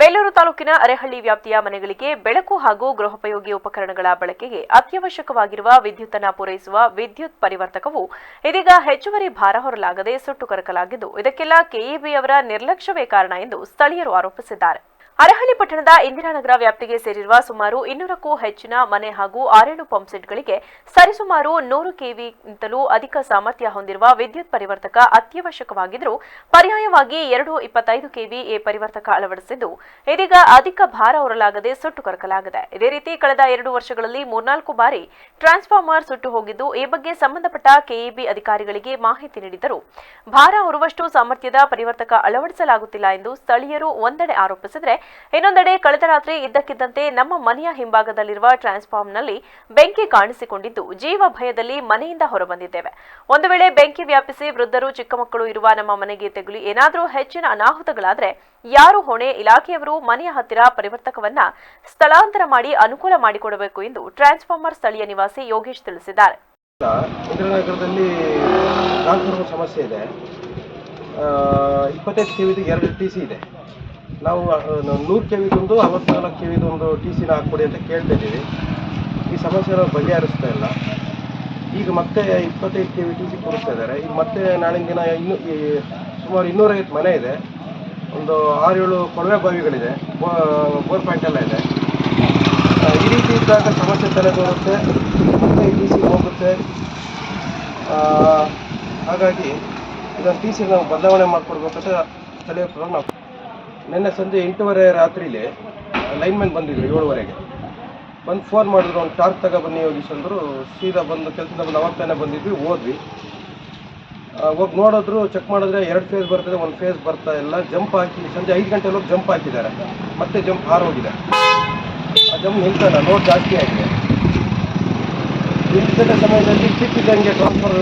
ಬೇಲೂರು ತಾಲೂಕಿನ ಅರೆಹಳ್ಳಿ ವ್ಯಾಪ್ತಿಯ ಮನೆಗಳಿಗೆ ಬೆಳಕು ಹಾಗೂ ಗೃಹೋಪಯೋಗಿ ಉಪಕರಣಗಳ ಬಳಕೆಗೆ ಅತ್ಯವಶ್ಯಕವಾಗಿರುವ ವಿದ್ಯುತ್ತನ್ನು ಪೂರೈಸುವ ವಿದ್ಯುತ್ ಪರಿವರ್ತಕವು ಇದೀಗ ಹೆಚ್ಚುವರಿ ಭಾರ ಹೊರಲಾಗದೆ ಸುಟ್ಟು ಕರಕಲಾಗಿದ್ದು, ಇದಕ್ಕೆಲ್ಲ ಕೆಇಬಿ ಅವರ ನಿರ್ಲಕ್ಷ್ಯವೇ ಕಾರಣ ಎಂದು ಸ್ಥಳೀಯರು ಆರೋಪಿಸಿದ್ದಾರೆ. ಅರಹಳ್ಳಿ ಪಟ್ಟಣದ ಇಂದಿರಾನಗರ ವ್ಯಾಪ್ತಿಗೆ ಸೇರಿರುವ ಸುಮಾರು ಇನ್ನೂರಕ್ಕೂ ಹೆಚ್ಚಿನ ಮನೆ ಹಾಗೂ ಆರೇಳು ಪಂಪ್ಸೆಟ್ಗಳಿಗೆ ಸರಿಸುಮಾರು ನೂರು ಕೆವಿಗಿಂತಲೂ ಅಧಿಕ ಸಾಮರ್ಥ್ಯ ಹೊಂದಿರುವ ವಿದ್ಯುತ್ ಪರಿವರ್ತಕ ಅತ್ಯವಶ್ಯಕವಾಗಿದ್ದರೂ ಪರ್ಯಾಯವಾಗಿ ಎರಡು ಇಪ್ಪತ್ತೈದು ಕೆವಿ ಎ ಪರಿವರ್ತಕ ಅಳವಡಿಸಿದ್ದು, ಇದೀಗ ಅಧಿಕ ಭಾರ ಹೊರಲಾಗದೆ ಸುಟ್ಟು ಕರಕಲಾಗಿದೆ. ಇದೇ ರೀತಿ ಕಳೆದ ಎರಡು ವರ್ಷಗಳಲ್ಲಿ ಮೂರ್ನಾಲ್ಕು ಬಾರಿ ಟ್ರಾನ್ಸ್ಫಾರ್ಮರ್ ಸುಟ್ಟು ಹೋಗಿದ್ದು, ಈ ಬಗ್ಗೆ ಸಂಬಂಧಪಟ್ಟ ಕೆಇಬಿ ಅಧಿಕಾರಿಗಳಿಗೆ ಮಾಹಿತಿ ನೀಡಿದ್ದರು. ಭಾರ ಹೊರುವಷ್ಟು ಸಾಮರ್ಥ್ಯದ ಪರಿವರ್ತಕ ಅಳವಡಿಸಲಾಗುತ್ತಿಲ್ಲ ಎಂದು ಸ್ಥಳೀಯರು ಒಂದೆಡೆ ಆರೋಪಿಸಿದರೆ ಇನ್ನೊಂದೆಡೆ ಕಳೆದ ರಾತ್ರಿ ಇದ್ದಕ್ಕಿದ್ದಂತೆ ನಮ್ಮ ಮನೆಯ ಹಿಂಭಾಗದಲ್ಲಿರುವ ಟ್ರಾನ್ಸ್ಫಾರ್ಮ್ನಲ್ಲಿ ಬೆಂಕಿ ಕಾಣಿಸಿಕೊಂಡಿದ್ದು ಜೀವ ಭಯದಲ್ಲಿ ಮನೆಯಿಂದ ಹೊರಬಂದಿದ್ದೇವೆ. ಒಂದು ವೇಳೆ ಬೆಂಕಿ ವ್ಯಾಪಿಸಿ ವೃದ್ಧರು ಚಿಕ್ಕ ಮಕ್ಕಳು ಇರುವ ನಮ್ಮ ಮನೆಗೆ ತೆಗುಲಿ, ಏನಾದರೂ ಹೆಚ್ಚಿನ ಅನಾಹುತಗಳಾದರೆ ಯಾರು ಹೊಣೆ ಇಲಾಖೆಯವರು ಮನೆಯ ಹತ್ತಿರ ಪರಿವರ್ತಕವನ್ನ ಸ್ಥಳಾಂತರ ಮಾಡಿ ಅನುಕೂಲ ಮಾಡಿಕೊಡಬೇಕು ಎಂದು ಟ್ರಾನ್ಸ್ಫಾರ್ಮರ್ ಸ್ಥಳೀಯ ನಿವಾಸಿ ಯೋಗೇಶ್ ತಿಳಿಸಿದ್ದಾರೆ. ಟ್ರಾನ್ಸ್ಫಾರ್ಮರ್ ಸಮಸ್ಯೆ ಇದೆ. ಇಪ್ಪತ್ತೈದು ಕೆ ವಿದು ಎರಡು ಟಿ ಸಿ ಇದೆ. ನಾವು ನೂರು ಕೆ ವಿದೊಂದು, ಅರವತ್ನಾಲ್ಕು ಕೆ ವಿದೊಂದು ಟಿ ಸಿನ ಹಾಕ್ಕೊಡಿ ಅಂತ ಕೇಳ್ತಾ ಇದ್ದೀವಿ. ಈ ಸಮಸ್ಯೆ ನಾವು ಬಗೆಹರಿಸ್ತಾ ಇಲ್ಲ. ಈಗ ಮತ್ತೆ ಇಪ್ಪತ್ತೈದು ಕೆ ವಿ ಟಿ ಸಿ ಕೊಡಿಸ್ತಾ ಇದ್ದಾರೆ. ಈಗ ಮತ್ತೆ ನಾಳಿನ ದಿನ ಇನ್ನು, ಈ ಸುಮಾರು ಇನ್ನೂರೈವತ್ತು ಮನೆ ಇದೆ. ಒಂದು ಆರು ಏಳು ಕೊಳವೆ ಬಾವಿಗಳಿದೆ. ಬೋರ್ ಪಾಯಿಂಟ್ ಎಲ್ಲ ಇದೆ. ಈ ರೀತಿ ಇದ್ದಾಗ ಸಮಸ್ಯೆ ತಲೆದೋರುತ್ತೆ, ಮತ್ತೆ ಟಿ ಸಿ ಹೋಗುತ್ತೆ. ಹಾಗಾಗಿ ಇದನ್ನು ಟಿ ಸಿ ನಾವು ಬದಲಾವಣೆ ಮಾಡಿಕೊಡ್ಬೇಕಂತ ತಲೆ ನಾವು. ನಿನ್ನೆ ಸಂಜೆ ಎಂಟೂವರೆ ರಾತ್ರಿಲಿ ಲೈನ್ಮ್ಯಾನ್ ಬಂದಿದ್ರು ಏಳುವರೆಗೆ. ಬಂದು ಫೋನ್ ಮಾಡಿದ್ರು ಒಂದು ಟಾರ್ಕ್ ತಗೊಬನ್ನಿ ಯೋಗೀಶ್ ಅಂದರು. ಸೀದಾ ಬಂದು ಕೆಲಸದ ಬಂದು ಅವಾಗ ಬಂದಿದ್ವಿ, ಹೋದ್ವಿ. ಹೋಗಿ ನೋಡಿದ್ರು ಚೆಕ್ ಮಾಡಿದ್ರೆ ಎರಡು ಫೇಸ್ ಬರ್ತದೆ, ಒಂದು ಫೇಸ್ ಬರ್ತಾ ಇಲ್ಲ. ಜಂಪ್ ಹಾಕಿ, ಸಂಜೆ ಐದು ಗಂಟೆ ಹೋಗಿ ಜಂಪ್ ಹಾಕಿದ್ದಾರೆ. ಮತ್ತೆ ಜಂಪ್ ಹಾರೋಗಿದೆ. ಆ ಜಂಪ್ ನಿಲ್ತಲ್ಲ ಲೋಡ್ ಜಾಸ್ತಿ ಆಗಿದೆ. ನಿಲ್ತಿದ್ದ ಸಮಯದಲ್ಲಿ ಸಿಕ್ಕಿದ್ದಂಗೆ ಟ್ರಾನ್ಸ್ಫರ್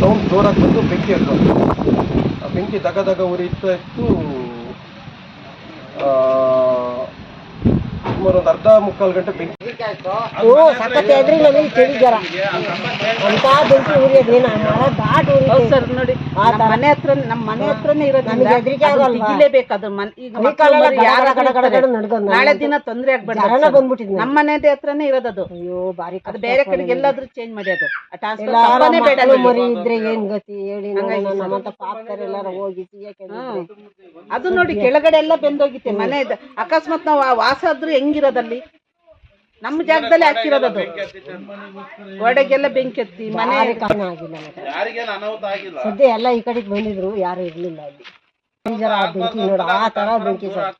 ಸೌಂಡ್ ಜೋರಾಗಿ ಬಂದು ಬೆಂಕಿ ಹಾಕೋದು ಆ ಬೆಂಕಿ ದಗ ದಗ ಉರಿತಾ ಇತ್ತು. ಒಂದು ಅರ್ಧ ಮುಕ್ಕಾಲು ಗಂಟೆ ಬೆಂಕಿ ಅಂತ ಮರ ದಾಟ್ ಹೌದು ಸರ್ ನೋಡಿ ನಮ್ಮ ಮನೆ ಹತ್ರ ನಮ್ಮ ಮನೆ ಹತ್ರನೇ ನಮ್ಗೆ ಹೆದ್ರಿಕೆ ಅದನ್ನ ಆಗಲ್ವಾ? ತೆಗಿಲೇಬೇಕು ಅದು ಮನ್- ಈಗ ಈ ಮಕ್ಳು ಕಾಲೆಲ್ಲ ಮರಿ ಗಡ ಗಡ ಗಡ ಇರ್ತಾರೆ. ಗಡ ನಾಳೆ ದಿನ ತೊಂದ್ರೆ ಆಗ್ಬಾರ್ದು. ಬಂದ್ಬಿಟ್ಟಿದ್ ನಮ್ಮ ಮನೆ ಹತ್ರನೇ ಇರೋದದು ಅಯ್ಯೋ ಬಾರಿ ಅದು ಬೇರೆ ಕಡೆ ಕಡೆಗೆ ಎಲ್ಲಾದ್ರೂ ಚೇಂಜ್ ಮಾಡಿ ಅದು. ಆ ಬೇಡ ಮಕ್ಕಳು. ಮರಿ ಇದ್ರೆ ಏನ್ ಗತಿ? ಹೇಳಿ ನೋಡೋಣ. ನಮ್ಮಂತ ಎಲ್ಲಾರ ಹೋಗಿ ಹ್ಮ್. ಅದು ನೋಡಿ ಕೆಳಗಡೆ ಎಲ್ಲ ಬೆಂದೋಗಿತ್ತೆ ಮನೆ. ಇದೆ ಅಕಸ್ಮಾತ್ ನಾವು ಆ ವಾಸ ಆದ್ರೂ ಹೆಂಗಿರೋದಲ್ಲಿ? ನಮ್ಮ ಜಾಗದಲ್ಲಿ ಹಾಕಿರೋದದು ಗೋಡೆಗೆಲ್ಲ ಬೆಂಕಿ ಹತ್ತಿ ಮನೆ ಬಾರಿ ಕಾರಣ ಆಗಿಲ್ಲ. ಸದ್ಯ ಎಲ್ಲ ಈ ಕಡೆಗೆ ಬಂದಿದ್ರು ಯಾರು ಇರ್ಲಿಲ್ಲ ಅಲ್ಲಿ ಬೆಂಕಿ ನೋಡು ಆ ತರ ಬೆಂಕಿ ಸರ್